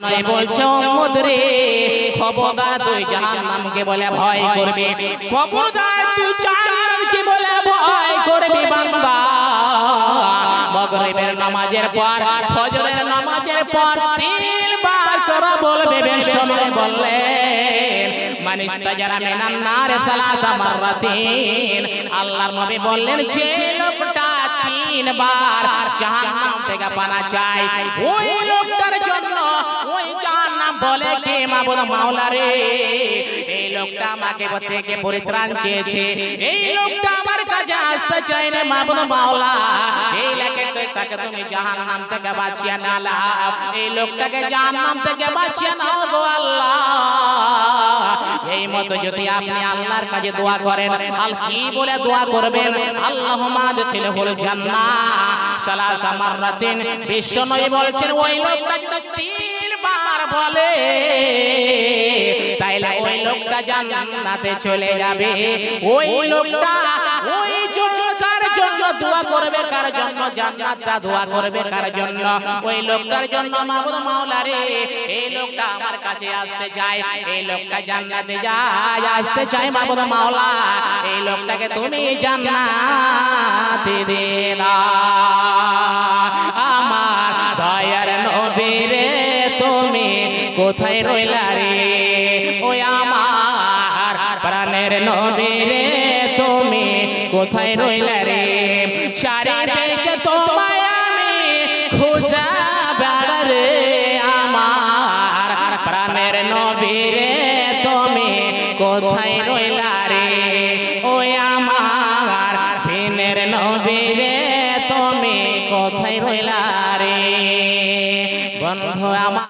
নয় বলছে উম্মত রে খবরদার তুই জাহান্নামকে বলে ভয় করবি। খবরদার তুই জাহান্নামকে বলে ভয় করবি বান্দা। মগরিবের নামাজের পর ফজরের নামাজের পর তিনবার করা বলবে বেশ সময় বললেন মানিস্তা যারা মেনান নারে সালাসা মাররাতিন আল্লাহর নবী বললেন যে লোকটা তিনবার জাহান্নাম থেকে পানা চায় ওই লোকটার জন্য বলে কে মাবুদ মাওলা রে এই লোকটা আমাকে থেকে পরিত্রাণ চেয়েছে। এই লোকটা আমার কাছে আসতে চাই না মাবুদ মাওলা। এই লোকটা তাকে তুমি জাহান্নাম থেকে বাঁচিয়ে নাও এই লোকটাকে জাহান্নাম থেকে বাঁচিয়ে নাও গো আল্লাহ। এই মতো যদি আপনি আল্লাহর কাছে দোয়া করেন আল কি বলে দোয়া করবেন? আল্লাহ মাদখিলহুল জান্নাহ। সালাসা মাররাতিন। বিশ্ব নবী বলছেন ওই লোকটা যদি বলে তাইলে ওই লোকটা জান্নাতে চলে যাবে। ওই লোকটা ওই তার জন্য দোয়া করবে কার জন্য? জান্নাতটা দোয়া করবে কার জন্য? ওই লোকটার জন্য মাহবুব মাওলা রে এই লোকটা আমার কাছে আসতে চায় এই লোকটা জান্নাতে যায় আসতে চায় মাহবুব মাওলা। এই লোকটাকে তুমি জান্নাতে দে না কোথায় রইলা রে ওই আমার প্রাণের নদী রে, তুমি কোথায় রইলা রে সারা থেকে তোমায় আমি খোঁজা বেড়া রে আমার প্রাণের নদী রে, তুমি কোথায় রইলা রে ওই আমার দিনের নবী রে, তুমি কোথায় রইলা রে বন্ধু আমার